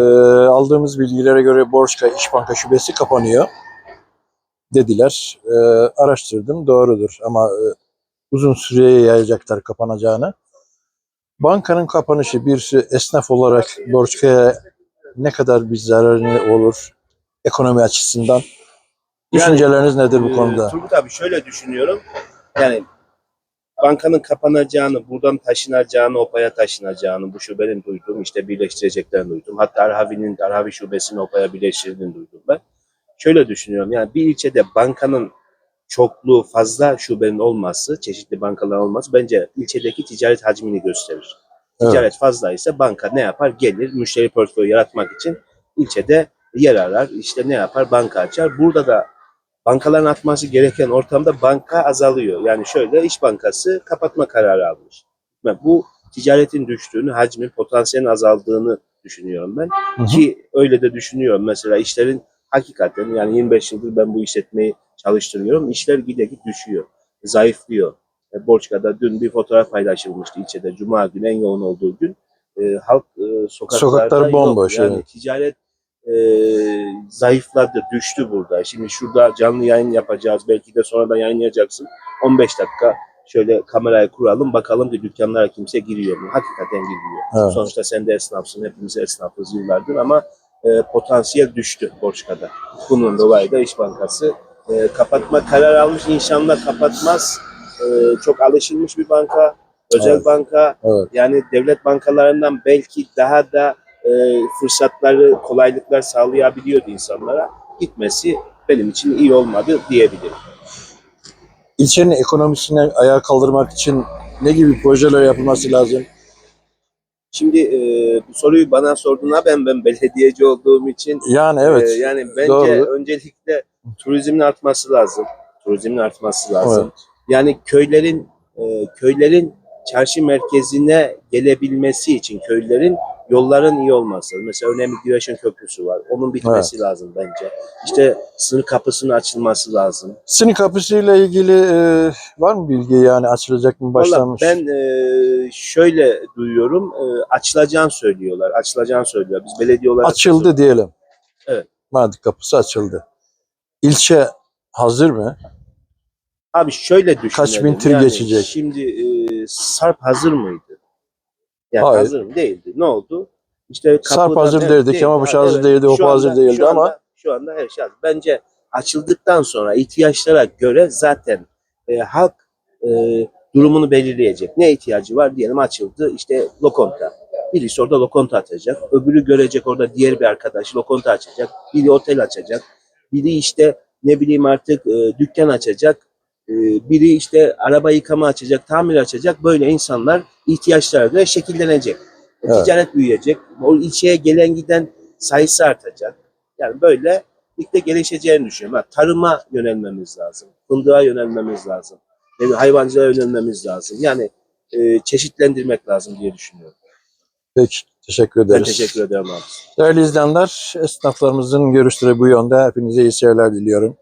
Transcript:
Ee, aldığımız bilgilere göre Borçka İş Banka Şubesi kapanıyor dediler. Ee, araştırdım doğrudur ama e, uzun süreye yayacaklar kapanacağını. Bankanın kapanışı bir esnaf olarak Borçka'ya ne kadar bir zararı olur ekonomi açısından? Düşünceleriniz nedir bu Ee, konuda? Turgut abi şöyle düşünüyorum. Yani bankanın kapanacağını, buradan taşınacağını, Opa'ya taşınacağını, bu şubenin duydum. işte birleştireceklerini duydum. Hatta Arhavi'nin, Arhavi şubesini Opa'ya birleştirdiğini duydum ben. Şöyle düşünüyorum. Yani bir ilçede bankanın çokluğu fazla şubenin olması, çeşitli bankaların olması bence ilçedeki ticaret hacmini gösterir. Evet. Ticaret fazla ise banka ne yapar? Gelir müşteri portföyü yaratmak için ilçede yer arar. İşte ne yapar? Banka açar. Burada da bankaların atması gereken ortamda banka azalıyor. Yani şöyle İş Bankası kapatma kararı almış. Ve bu ticaretin düştüğünü, hacmin, potansiyelin azaldığını düşünüyorum ben. Hı hı. Ki öyle de düşünüyorum. Mesela işlerin hakikaten yani 25 yıldır ben bu işletmeyi çalıştırıyorum. İşler gidegit düşüyor. Zayıflıyor. E, Borçka'da dün bir fotoğraf paylaşılmıştı ilçede. Cuma günü en yoğun olduğu gün. E, halk e, sokaklarda Sokaklar yok. bomboş, Yani evet. ticaret e, zayıfladı, düştü burada. Şimdi şurada canlı yayın yapacağız. Belki de sonradan yayınlayacaksın. 15 dakika şöyle kamerayı kuralım bakalım ki dükkanlara kimse giriyor mu? Hakikaten giriyor. Evet. Sonuçta sen de esnafsın, hepimiz esnafız yıllardır ama e, potansiyel düştü Borçka'da. Bunun dolayı da İş Bankası e, kapatma karar almış. İnşallah kapatmaz. E, çok alışılmış bir banka, özel Evet. banka. Evet. Yani devlet bankalarından belki daha da e, fırsatları, kolaylıklar sağlayabiliyordu insanlara. Gitmesi benim için iyi olmadı diyebilirim. İlçenin ekonomisini ayağa kaldırmak için ne gibi projeler yapılması lazım? Şimdi e, bu soruyu bana sorduğuna ben ben belediyeci olduğum için Yani evet. e, yani bence doğru. öncelikle turizmin artması lazım. Turizmin artması lazım. Evet. Yani köylerin e, köylerin çarşı merkezine gelebilmesi için köylerin yolların iyi olması. Mesela önemli Güreşen Köprüsü var. Onun bitmesi lazım bence. İşte sınır kapısının açılması lazım. Sini kapısıyla ilgili e, var mı bilgi yani açılacak mı Valla başlanmış? ben e, şöyle duyuyorum. E, açılacağını söylüyorlar. Açılacağını söylüyor. Biz belediye olarak Açıldı diyelim. Evet. Madik kapısı açıldı. İlçe hazır mı? Abi şöyle düşünelim. Kaç bin tır geçecek? Şimdi e, Sarp hazır mıydı? Yani Hayır. hazır mı? Değildi. Ne oldu? İşte Sarp hazır Evet, değildi, değildi. Kemalpaşa Ha, hazır değildi, Hopa hazır değildi şu anda- ama- şu anda her şey hazır. Bence açıldıktan sonra ihtiyaçlara göre zaten e, halk e, durumunu belirleyecek. Ne ihtiyacı var diyelim açıldı. İşte lokonta. Birisi orada lokonta açacak. Öbürü görecek orada diğer bir arkadaş lokonta açacak. Biri otel açacak. Biri işte ne bileyim artık e, dükkan açacak. E, biri işte araba yıkama açacak, tamir açacak. Böyle insanlar ihtiyaçlara göre şekillenecek. Evet. Ticaret büyüyecek. O ilçeye gelen giden sayısı artacak. Yani böyle birlikte gelişeceğini düşünüyorum. Ha, tarıma yönelmemiz lazım. Fındığa yönelmemiz lazım. Bileyim, hayvancılığa yönelmemiz lazım. Yani e, çeşitlendirmek lazım diye düşünüyorum. Peki. Teşekkür Ben ederiz. teşekkür ederim abi. Değerli izleyenler, esnaflarımızın görüşleri bu yönde. Hepinize iyi seyirler diliyorum.